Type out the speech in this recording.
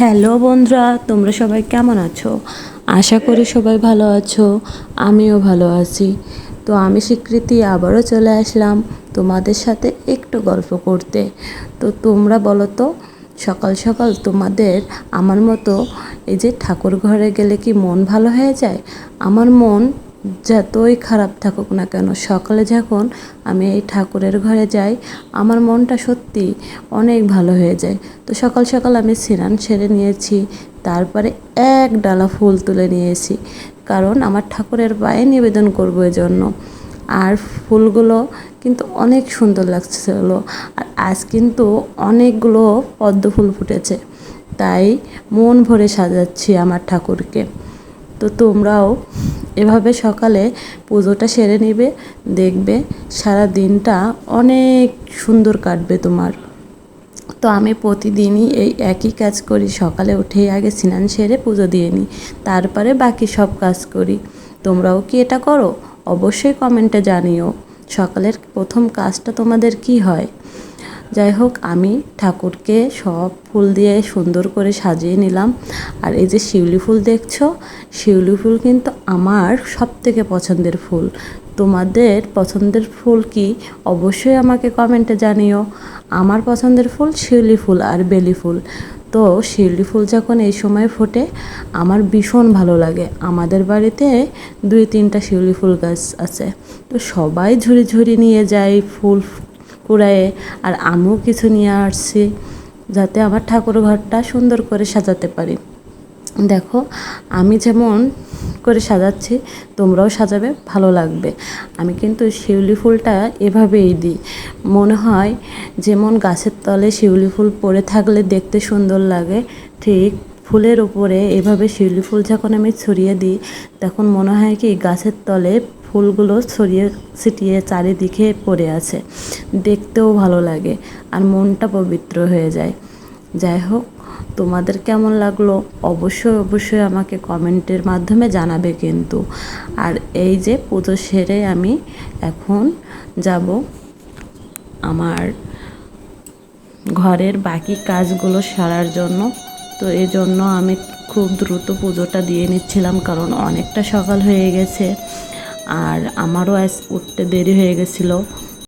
Hello বন্ধুরা, তোমরা সবাই কেমন আছো? আশা করি সবাই ভালো আছো, আমিও ভালো আছি। তো আমি স্বীকৃতি আবারও চলে আসলাম তোমাদের সাথে একটু গল্প করতে। তো তোমরা বলো তো, সকাল সকাল তোমাদের আমার মতো এই যে ঠাকুর ঘরে গেলে কি মন ভালো হয়ে যায়? আমার মন যতই খারাপ থাকুক না কেন, সকালে যখন আমি এই ঠাকুরের ঘরে যাই, আমার মনটা সত্যি অনেক ভালো হয়ে যায়। তো সকাল সকাল আমি স্নান সেরে নিয়েছি, তারপরে এক ডালা ফুল তুলে নিয়েছি, কারণ আমার ঠাকুরের পায়ে নিবেদন করব এজন্য। আর ফুলগুলো কিন্তু অনেক সুন্দর লাগছিল আর আজ কিন্তু অনেকগুলো পদ্ম ফুল ফুটেছে, তাই মন ভরে সাজাচ্ছি আমার ঠাকুরকে। তো তোমরাও এভাবে সকালে পুজোটা সেরে নিবে, দেখবে সারা দিনটা অনেক সুন্দর কাটবে তোমার। তো আমি প্রতিদিনই এই একই কাজ করি, সকালে উঠেই আগে স্নান সেরে পুজো দিয়ে নিই, তারপরে বাকি সব কাজ করি। তোমরাও কি এটা করো? অবশ্যই কমেন্টে জানিও, সকালের প্রথম কাজটা তোমাদের কি হয়? যাই হোক আমি ঠাকুরকে সব ফুল দিয়ে সুন্দর করে সাজিয়ে নিলাম। আর এই যে শিউলি ফুল দেখছ, শিউলি ফুল কিন্তু আমার সব থেকে পছন্দের ফুল। তোমাদের পছন্দের ফুল কি অবশ্যই আমাকে কমেন্টে জানিও। আমার পছন্দের ফুল শিউলি ফুল আর বেলি ফুল। তো শিউলি ফুল যখন এই সময় ফোটে, আমার ভীষণ ভালো লাগে। আমাদের বাড়িতে দুই তিনটা শিউলি ফুল গাছ আছে। তো সবাই ঝুড়ি ঝুড়ি নিয়ে যায়, ফুল কুড়ায়ে আর আমিও কিছু নিয়ে আসছি যাতে আমার ঠাকুর ঘরটা সুন্দর করে সাজাতে পারি। দেখো, আমি যেমন করে সাজাচ্ছি, তোমরাও সাজাবে, ভালো লাগবে। আমি কিন্তু শিউলি ফুলটা এভাবেই দিই। মনে হয় যেমন গাছের তলে শিউলি ফুল পড়ে থাকলে দেখতে সুন্দর লাগে, ঠিক ফুলের উপরে এভাবে শিউলি ফুল যখন আমি ছড়িয়ে দিই, তখন মনে হয় কি গাছের তলে ফুলগুলো ছড়িয়ে ছিটিয়ে চারিদিকে পড়ে আছে। দেখতেও ভালো লাগে আর মনটা পবিত্র হয়ে যায়। যাই হোক, তোমাদের কেমন লাগল অবশ্যই অবশ্যই আমাকে কমেন্টের মাধ্যমে জানাবে কিন্তু। আর এই যে পুজো সেরে আমি এখন যাব আমার ঘরের বাকি কাজগুলো সারার জন্য। তো এই জন্য আমি খুব দ্রুত পুজোটা দিয়ে নিচ্ছিলাম কারণ অনেকটা সকাল হয়ে গেছে। আর আমারও আজ উঠতে দেরি হয়ে গেছিল।